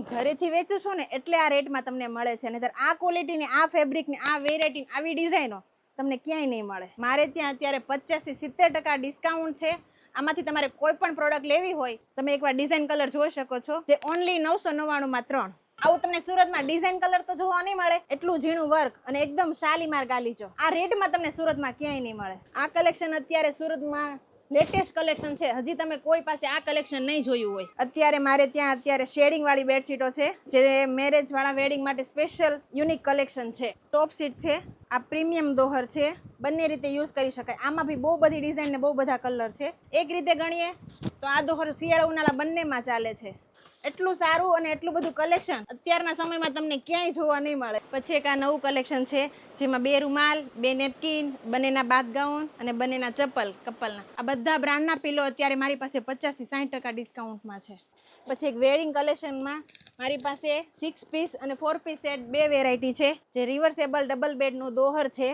હું ઘરેથી વેચું છું ને એટલે આ રેટમાં તમને મળે છે. નહીતર આ ક્વોલિટીની આ ફેબ્રિકની આ વેરાયટી આવી ડિઝાઇનો તમને ક્યાંય નહીં મળે. મારે ત્યાં અત્યારે પચાસથી સિત્તેર ટકા ડિસ્કાઉન્ટ છે. આમાંથી તમારે કોઈ પણ પ્રોડક્ટ લેવી હોય, તમે એકવાર ડિઝાઇન કલર જોઈ શકો છો. જે ઓનલી નવસો નવ્વાણુંમાં ત્રણ. આવું તમને સુરતમાં ડિઝાઇન કલર તો જોવા નહીં મળે. એટલું ઝીણું વર્ક અને એકદમ શાલીમાર ગાલીચો. આ રેટમાં તમને સુરતમાં ક્યાંય નહીં મળે. આ કલેક્શન અત્યારે સુરતમાં લેટેસ્ટ કલેક્શન છે. હજી તમે કોઈ પાસે આ કલેક્શન નહીં જોયું હોય. અત્યારે મારે ત્યાં અત્યારે શેડિંગ વાળી બેડશીટો છે, જે મેરેજ વાળા વેડિંગ માટે સ્પેશિયલ યુનિક કલેક્શન છે. ટોપ સીટ છે, આ પ્રીમિયમ દોહર છે બંને રીતે યુઝ કરી શકાય. આમાં બી બહુ બધી ડિઝાઇન ને બહુ બધા કલર છે. એક રીતે ગણીએ તો આ દોહર શિયાળા ઉનાળા બંનેમાં ચાલે છે. એટલું સારું અને એટલું બધું કલેક્શન અત્યારના સમયમાં તમને ક્યાંય જોવા નહીં મળે. પછી એક આ નવું કલેક્શન છે, જેમાં બે રૂમાલ, બે નેપકિન બંનેના બાથ ગાઉન અને બંનેના ચપ્પલ, કપલના. આ બધા બ્રાન્ડના પિલો અત્યારે મારી પાસે પચાસથી સાઠ ટકા ડિસ્કાઉન્ટમાં છે. પછી એક વેડિંગ કલેક્શનમાં મારી પાસે સિક્સ પીસ અને ફોર પીસ સેટ બે વેરાયટી છે, જે રિવર્સેબલ ડબલ બેડનું દોહર છે.